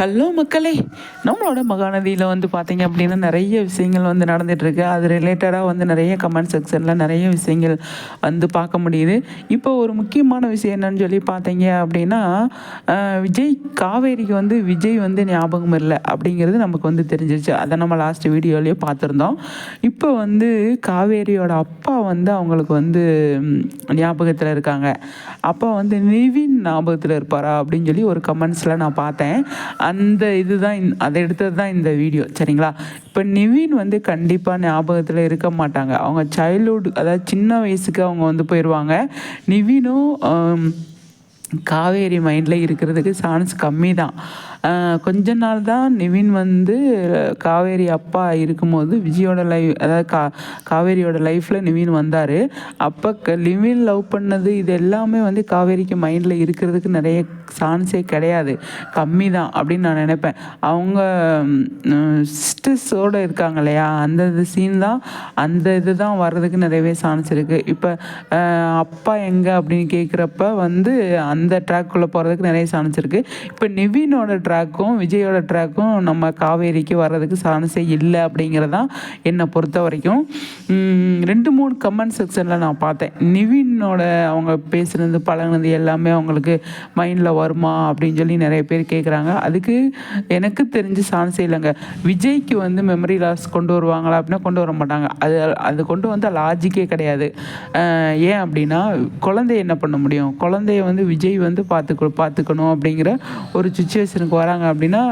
Hello மக்களே. நம்மளோட மகாநதியில் வந்து பார்த்தீங்க அப்படின்னா நிறைய விஷயங்கள் வந்து நடந்துகிட்ருக்கு அது ரிலேட்டடாக வந்து நிறைய கமெண்ட் செக்ஷனில் நிறைய விஷயங்கள் வந்து பார்க்க முடியுது. இப்போ ஒரு முக்கியமான விஷயம் என்னன்னு சொல்லி பார்த்தீங்க அப்படின்னா விஜய் காவேரிக்கு வந்து விஜய் வந்து ஞாபகம் இல்லை அப்படிங்கிறது நமக்கு வந்து தெரிஞ்சிருச்சு. அதை நம்ம லாஸ்ட் வீடியோலேயே பார்த்துருந்தோம். இப்போ வந்து காவேரியோட அப்பா வந்து அவங்களுக்கு வந்து ஞாபகத்தில் இருக்காங்க. அப்பா வந்து நிவின் ஞாபகத்தில் இருப்பாரா அப்படின்னு சொல்லி ஒரு கமெண்ட்ஸில் நான் பார்த்தேன். அந்த இதுதான் அதை எடுத்தது தான் இந்த வீடியோ சரிங்களா? இப்போ நிவின் வந்து கண்டிப்பாக ஞாபகத்தில் இருக்க மாட்டாங்க. அவங்க சைல்ட்ஹுட் அதாவது சின்ன வயசுக்கு அவங்க வந்து போயிடுவாங்க நிவினும் காவேரி மைண்டில் இருக்கிறதுக்கு சான்ஸ் கம்மி தான் கொஞ்ச நாள் தான் நிவின் வந்து காவேரி அப்பா இருக்கும்போது விஜயோட லைஃப் அதாவது கா காவேரியோட லைஃப்பில் நிவின் வந்தார். அப்போ க நிவின் லவ் பண்ணது இது எல்லாமே வந்து காவேரிக்கு மைண்டில் இருக்கிறதுக்கு நிறைய சான்ஸே கிடையாது. கம்மி தான் அப்படின்னு நான் நினைப்பேன். அவங்க சிஸ்டர்ஸோடு இருக்காங்க இல்லையா? அந்த இது சீன் தான் அந்த இது தான் வர்றதுக்கு நிறையவே சான்ஸ் இருக்குது இப்போ அப்பா எங்கே அப்படின்னு கேட்குறப்ப வந்து அந்த ட்ராக்குள்ளே போகிறதுக்கு நிறைய சான்ஸ் இருக்குது இப்போ நிவினோட ட்ராக்கும் விஜயோட ட்ராக்கும் நம்ம காவேரிக்கு வர்றதுக்கு சான்ஸே இல்லை அப்படிங்கிறதான் என்னை பொறுத்த வரைக்கும். ரெண்டு மூணு கமெண்ட் செக்ஷனில் நான் பார்த்தேன். நிவினோட அவங்க பேசுனது பழகுனது எல்லாமே அவங்களுக்கு மைண்டில் வருமா அப்படின்னு சொல்லி நிறைய பேர் கேட்குறாங்க அதுக்கு எனக்கு தெரிஞ்சு சான்ஸே இல்லைங்க. விஜய்க்கு வந்து மெமரி லாஸ் கொண்டு வருவாங்களா அப்படின்னா கொண்டு வர மாட்டாங்க. அது அது கொண்டு வந்து லாஜிக்கே கிடையாது. ஏன் அப்படின்னா குழந்தைய என்ன பண்ண முடியும்? குழந்தைய வந்து விஜய் வந்து பார்த்துக்க பார்த்துக்கணும் அப்படிங்கிற ஒரு சுச்சுவேஷனுக்கு வராங்க அப்படின்னா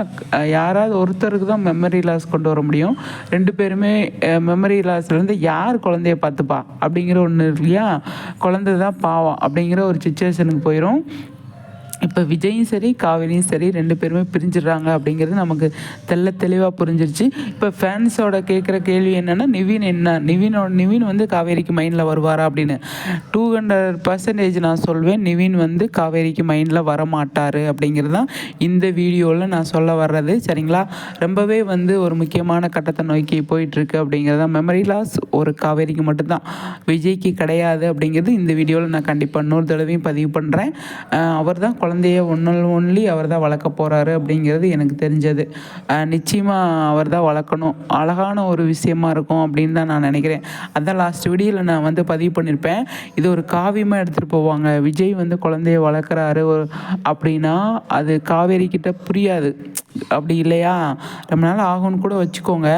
யாராவது ஒருத்தருக்கு தான் மெமரி லாஸ் கொண்டு வர முடியும். ரெண்டு பேருமே மெமரி லாஸ்லேருந்து யார் குழந்தைய பார்த்துப்பா? அப்படிங்கிற ஒன்று இல்லையா? குழந்தை தான் பாவம் அப்படிங்கிற ஒரு சுச்சுவேஷனுக்கு போயிடும் இப்போ விஜயும் சரி காவேரியும் சரி ரெண்டு பேருமே பிரிஞ்சிடுறாங்க அப்படிங்கிறது நமக்கு தெள்ள தெளிவாக புரிஞ்சிருச்சு. இப்போ ஃபேன்ஸோட கேட்குற கேள்வி என்னென்னா நிவின் என்ன நிவினோட நிவின் வந்து காவேரிக்கு மைண்டில் வருவாரா அப்படின்னு. டூ ஹண்ட்ரட் பர்சன்டேஜ் நான் சொல்வேன் நிவின் வந்து காவேரிக்கு மைண்டில் வர மாட்டார் அப்படிங்கிறது தான் இந்த வீடியோவில் நான் சொல்ல வர்றது. சரிங்களா? ரொம்பவே வந்து ஒரு முக்கியமான கட்டத்தை நோக்கி போயிட்டுருக்கு அப்படிங்கிறது தான். மெமரி லாஸ் ஒரு காவேரிக்கு மட்டும்தான். விஜய்க்கு கிடையாது அப்படிங்கிறது இந்த வீடியோவில் நான் கண்டிப்பாக இன்னொரு தடவையும் பதிவு பண்ணுறேன் அவர் தான் குழந்தைய ஒன்னல் ஒன்லி அவர் தான் வளர்க்க போகிறாரு அப்படிங்கிறது எனக்கு தெரிஞ்சது. நிச்சயமாக அவர் தான் வளர்க்கணும். அழகான ஒரு விஷயமா இருக்கும் அப்படின்னு தான் நான் நினைக்கிறேன். அதான் லாஸ்ட் வீடியோவில் நான் வந்து பதிவு பண்ணியிருப்பேன் இது ஒரு காவியமாக எடுத்துகிட்டு போவாங்க. விஜய் வந்து குழந்தைய வளர்க்குறாரு அப்படின்னா அது காவேரி கிட்ட புரியாது. அப்படி இல்லையா? ரொம்ப நாள் ஆகும்னு கூட வச்சுக்கோங்க.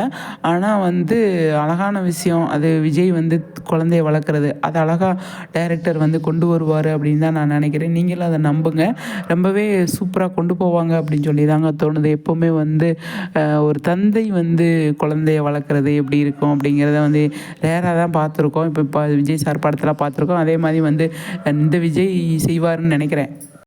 ஆனால் வந்து அழகான விஷயம் அது விஜய் வந்து குழந்தைய வளர்க்குறது. அது அழகாக டைரக்டர் வந்து கொண்டு வருவார் அப்படின்னு தான் நான் நினைக்கிறேன். நீங்களும் அதை நம்புங்க. ரொம்பவே சூப்பராக கொண்டு போவாங்க அப்படின்னு சொல்லி தாங்க தோணுது. எப்போவுமே வந்து ஒரு தந்தை வந்து குழந்தைய வளர்க்குறது எப்படி இருக்கும் அப்படிங்கிறத வந்து ரேராக தான் பார்த்துருக்கோம். இப்போ இப்போ விஜய் சார் படத்தில் பார்த்துருக்கோம். அதே மாதிரி வந்து இந்த விஜய் செய்வாருன்னு நினைக்கிறேன்.